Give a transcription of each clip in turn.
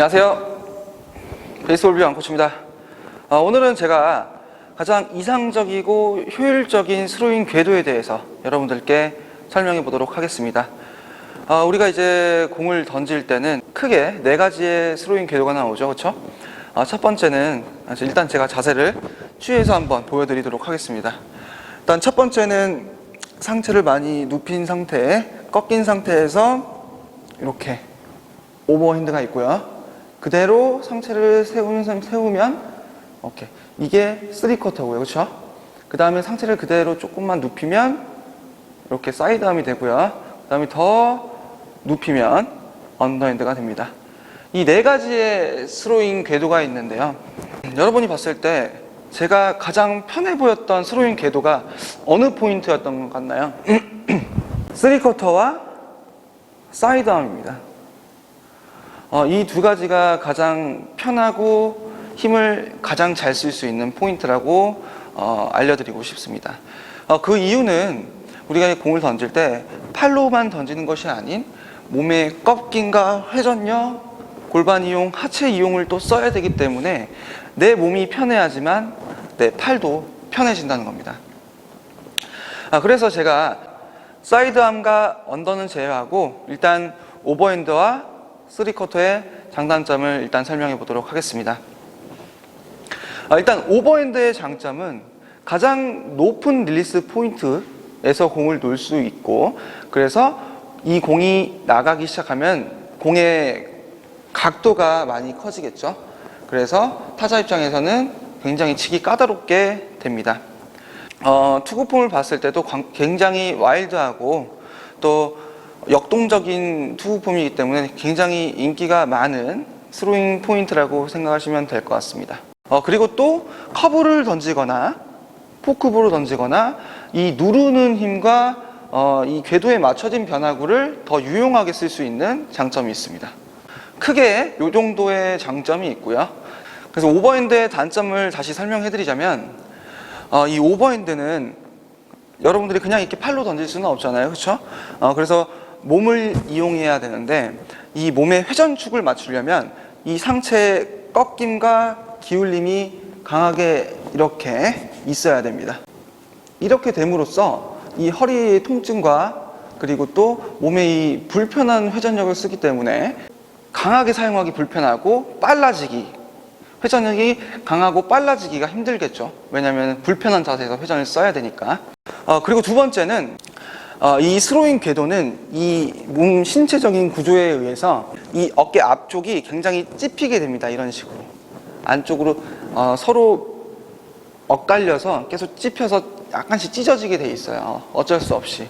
안녕하세요. 베이스볼 뷰 안코치입니다. 어, 오늘은 제가 가장 이상적이고 효율적인 스로잉 궤도에 대해서 여러분들께 설명해 보도록 하겠습니다. 어, 우리가 이제 공을 던질 때는 크게 네 가지의 스로잉 궤도가 나오죠. 그렇죠? 어, 첫 번째는 일단 제가 자세를 취해서 한번 보여드리도록 하겠습니다. 일단 첫 번째는 상체를 많이 눕힌 상태에 꺾인 상태에서 이렇게 오버핸드가 있고요. 그대로 상체를 세우면, 세우면 오케이. 이게 3쿼터고요. 그렇죠? 그 다음에 상체를 그대로 조금만 눕히면 이렇게 사이드암이 되고요. 그 다음에 더 눕히면 언더핸드가 됩니다. 이 네 가지의 스로잉 궤도가 있는데요. 여러분이 봤을 때 제가 가장 편해 보였던 스로잉 궤도가 어느 포인트였던 것 같나요? 3쿼터와 사이드암입니다. 어, 이 두 가지가 가장 편하고 힘을 가장 잘 쓸 수 있는 포인트라고 어, 알려드리고 싶습니다. 어, 그 이유는 우리가 공을 던질 때 팔로만 던지는 것이 아닌 몸의 꺾임과 회전력, 골반 이용, 하체 이용을 또 써야 되기 때문에 내 몸이 편해야지만 내 팔도 편해진다는 겁니다. 아, 그래서 제가 사이드암과 언더는 제외하고 일단 오버핸드와 3쿼터의 장단점을 일단 설명해 보도록 하겠습니다. 아, 일단 오버핸드의 장점은 가장 높은 릴리스 포인트에서 공을 놓을 수 있고 그래서 이 공이 나가기 시작하면 공의 각도가 많이 커지겠죠. 그래서 타자 입장에서는 굉장히 치기 까다롭게 됩니다. 어, 투구폼을 봤을 때도 광- 굉장히 와일드하고 또 역동적인 투구폼이기 때문에 굉장히 인기가 많은 스로잉 포인트라고 생각하시면 될 것 같습니다. 어, 그리고 또 커브를 던지거나 포크볼을 던지거나 이 누르는 힘과 어, 이 궤도에 맞춰진 변화구를 더 유용하게 쓸 수 있는 장점이 있습니다. 크게 이 정도의 장점이 있고요. 그래서 오버핸드의 단점을 다시 설명해 드리자면 어, 이 오버핸드는 여러분들이 그냥 이렇게 팔로 던질 수는 없잖아요. 그렇죠? 어, 그래서 몸을 이용해야 되는데 이 몸의 회전축을 맞추려면 이 상체의 꺾임과 기울림이 강하게 이렇게 있어야 됩니다. 이렇게 됨으로써 이 허리 통증과 그리고 또 몸의 이 불편한 회전력을 쓰기 때문에 강하게 사용하기 불편하고 빨라지기 회전력이 강하고 빨라지기가 힘들겠죠. 왜냐하면 불편한 자세에서 회전을 써야 되니까. 어, 그리고 두 번째는 어, 이 스로잉 궤도는 이 몸 신체적인 구조에 의해서 이 어깨 앞쪽이 굉장히 찝히게 됩니다. 이런 식으로 안쪽으로 어, 서로 엇갈려서 계속 찝혀서 약간씩 찢어지게 돼 있어요. 어쩔 수 없이.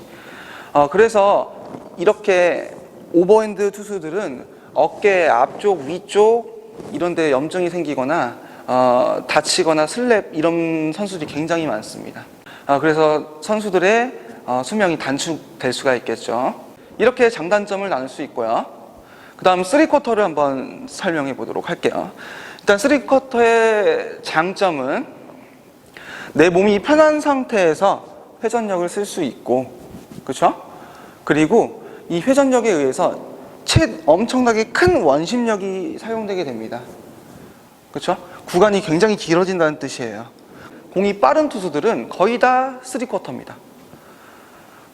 어, 그래서 이렇게 오버핸드 투수들은 어깨 앞쪽, 위쪽 이런 데 염증이 생기거나 어, 다치거나 슬랩 이런 선수들이 굉장히 많습니다. 어, 그래서 선수들의 어, 수명이 단축될 수가 있겠죠. 이렇게 장단점을 나눌 수 있고요. 그 다음 3쿼터를 한번 설명해 보도록 할게요. 일단 3쿼터의 장점은 내 몸이 편한 상태에서 회전력을 쓸 수 있고, 그렇죠? 그리고 이 회전력에 의해서 채 엄청나게 큰 원심력이 사용되게 됩니다. 그렇죠? 구간이 굉장히 길어진다는 뜻이에요. 공이 빠른 투수들은 거의 다 3쿼터입니다.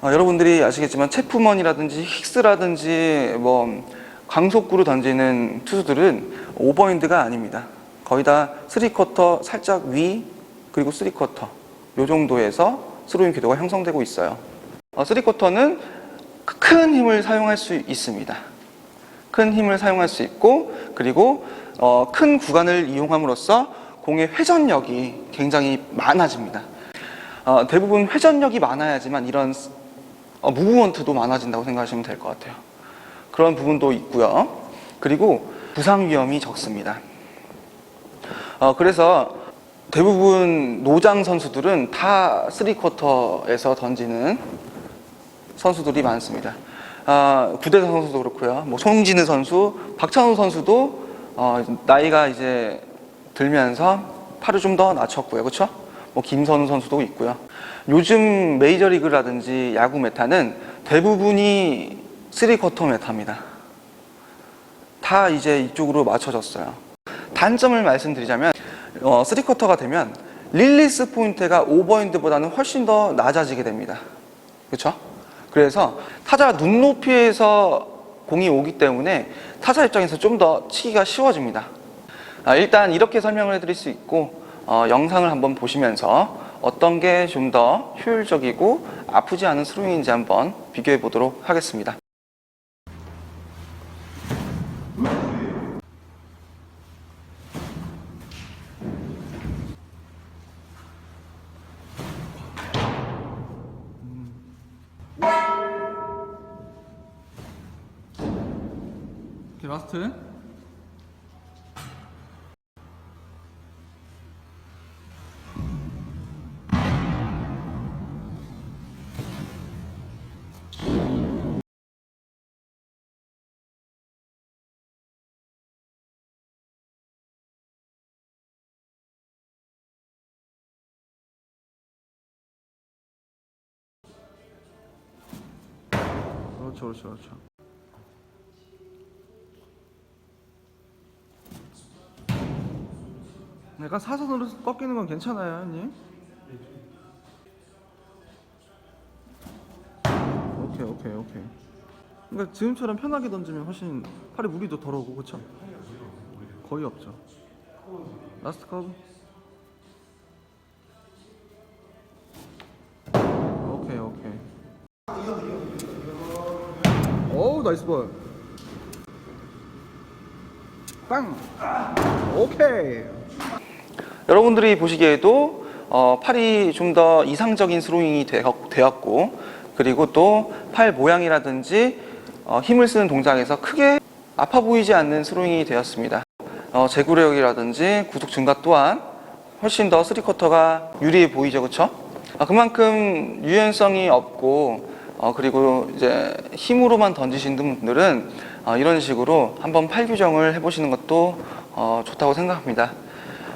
어, 여러분들이 아시겠지만 체프먼이라든지 힉스라든지 뭐 강속구로 던지는 투수들은 오버핸드가 아닙니다. 거의 다 3쿼터 살짝 위 그리고 3쿼터 요 정도에서 스로잉 궤도가 형성되고 있어요. 어, 3쿼터는 큰 힘을 사용할 수 있습니다. 큰 힘을 사용할 수 있고 그리고 어, 큰 구간을 이용함으로써 공의 회전력이 굉장히 많아집니다. 어, 대부분 회전력이 많아야지만 이런 어, 무브먼트도 많아진다고 생각하시면 될 것 같아요. 그런 부분도 있고요. 그리고 부상 위험이 적습니다. 어, 그래서 대부분 노장 선수들은 다 3쿼터에서 던지는 선수들이 많습니다. 아, 구대성 선수도 그렇고요. 뭐 송진우 선수, 박찬호 선수도 어, 나이가 이제 들면서 팔을 좀 더 낮췄고요. 그렇죠? 뭐 김선우 선수도 있고요. 요즘 메이저리그라든지 야구 메타는 대부분이 3쿼터 메타입니다. 다 이제 이쪽으로 맞춰졌어요. 단점을 말씀드리자면 어, 3쿼터가 되면 릴리스 포인트가 오버핸드보다는 훨씬 더 낮아지게 됩니다. 그렇죠? 그래서 타자 눈높이에서 공이 오기 때문에 타자 입장에서 좀 더 치기가 쉬워집니다. 아, 일단 이렇게 설명을 해드릴 수 있고 어, 영상을 한번 보시면서 어떤 게 좀 더 효율적이고 아프지 않은 스로잉인지 한번 비교해 보도록 하겠습니다. 라스트. 그렇죠, 그렇죠, 그렇죠. 약간 사선으로 꺾이는 건 괜찮아요, 형님? 오케이, 오케이, 오케이. 그러니까 지금처럼 편하게 던지면 훨씬 팔에 무리도 덜하고, 그쵸? 거의 없죠. 라스트 커브. 나이스 볼. 빵. 오케이. 여러분들이 보시기에도 어, 팔이 좀 더 이상적인 스로잉이 되었- 되었고 그리고 또 팔 모양이라든지 어, 힘을 쓰는 동작에서 크게 아파 보이지 않는 스로잉이 되었습니다. 어, 제구력이라든지 구속 증가 또한 훨씬 더 스리쿼터가 유리해 보이죠, 그렇죠? 그만큼 유연성이 없고 어, 그리고 이제 힘으로만 던지시는 분들은 어, 이런 식으로 한번 팔 규정을 해보시는 것도 어, 좋다고 생각합니다.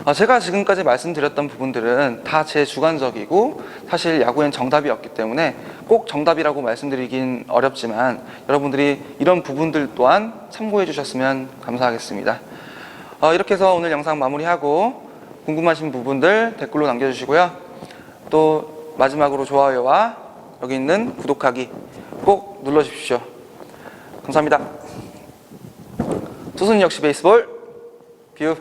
어, 제가 지금까지 말씀드렸던 부분들은 다 제 주관적이고 사실 야구엔 정답이 없기 때문에 꼭 정답이라고 말씀드리긴 어렵지만 여러분들이 이런 부분들 또한 참고해 주셨으면 감사하겠습니다. 어, 이렇게 해서 오늘 영상 마무리하고 궁금하신 부분들 댓글로 남겨주시고요. 또 마지막으로 좋아요와 여기 있는 구독하기 꼭 눌러주십시오. 감사합니다. 투순 역시 베이스볼 뷰